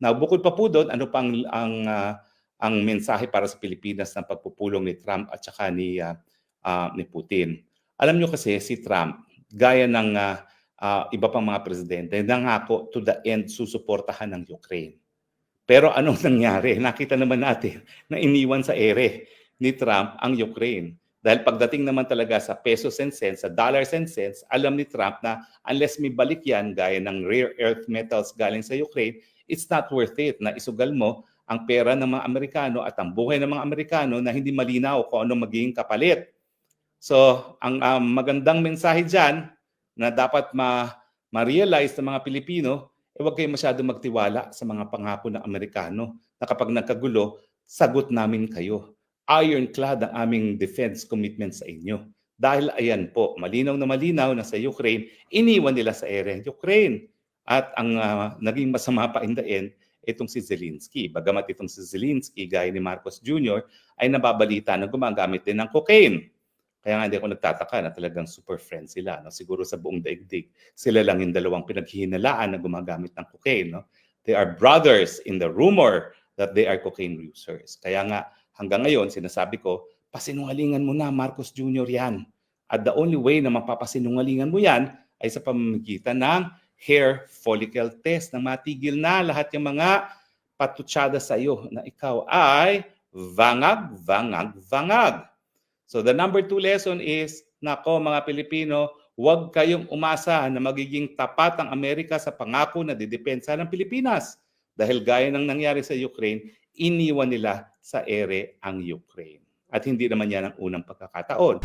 Now, bukod pa po doon, ano pang ang ah, ang mensahe para sa Pilipinas ng pagpupulong ni Trump at saka ni ah, ah, ni Putin. Alam nyo kasi si Trump, gaya ng ah, ah, iba pang mga presidente, nangako to the end susuportahan ng Ukraine. Pero anong nangyari? Nakita naman natin na iniwan sa ere ni Trump ang Ukraine. Dahil pagdating naman talaga sa pesos and cents, sa dollars and cents, alam ni Trump na unless may balik yan, gaya ng rare earth metals galing sa Ukraine, it's not worth it na isugal mo ang pera ng mga Amerikano at ang buhay ng mga Amerikano na hindi malinaw kung ano magiging kapalit. So, ang um, magandang mensahe dyan na dapat ma- ma-realize ng mga Pilipino, eh huwag kayo masyado magtiwala sa mga pangako ng Amerikano na kapag nagkagulo, sagot namin kayo. Ironclad ang aming defense commitment sa inyo. Dahil ayan po, malinaw na malinaw na sa Ukraine, iniwan nila sa area Ukraine. At ang ah, naging masama pa in the end, itong si Zelensky. Bagamat itong si Zelensky, gaya ni Marcos Jr., ay nababalita na gumagamit din ng cocaine. Kaya nga hindi ako nagtataka na talagang super friends sila. No? Siguro sa buong daigdig, sila lang yung dalawang pinaghihinalaan na gumagamit ng cocaine. No? They are brothers in the rumor that they are cocaine users. Kaya nga, hanggang ngayon, sinasabi ko, pasinungalingan mo na, Marcos Jr. yan. At the only way na mapapasinungalingan mo yan ay sa pamamagitan ng hair follicle test na matigil na lahat yung mga patutsada sa iyo na ikaw ay vangag, vangag, vangag. So the number two lesson is, nako mga Pilipino, huwag kayong umasa na magiging tapat ang Amerika sa pangako na didepensa ng Pilipinas. Dahil gaya ng nangyari sa Ukraine, iniwan nila sa ere ang Ukraine. At hindi naman yan ang unang pagkakataon.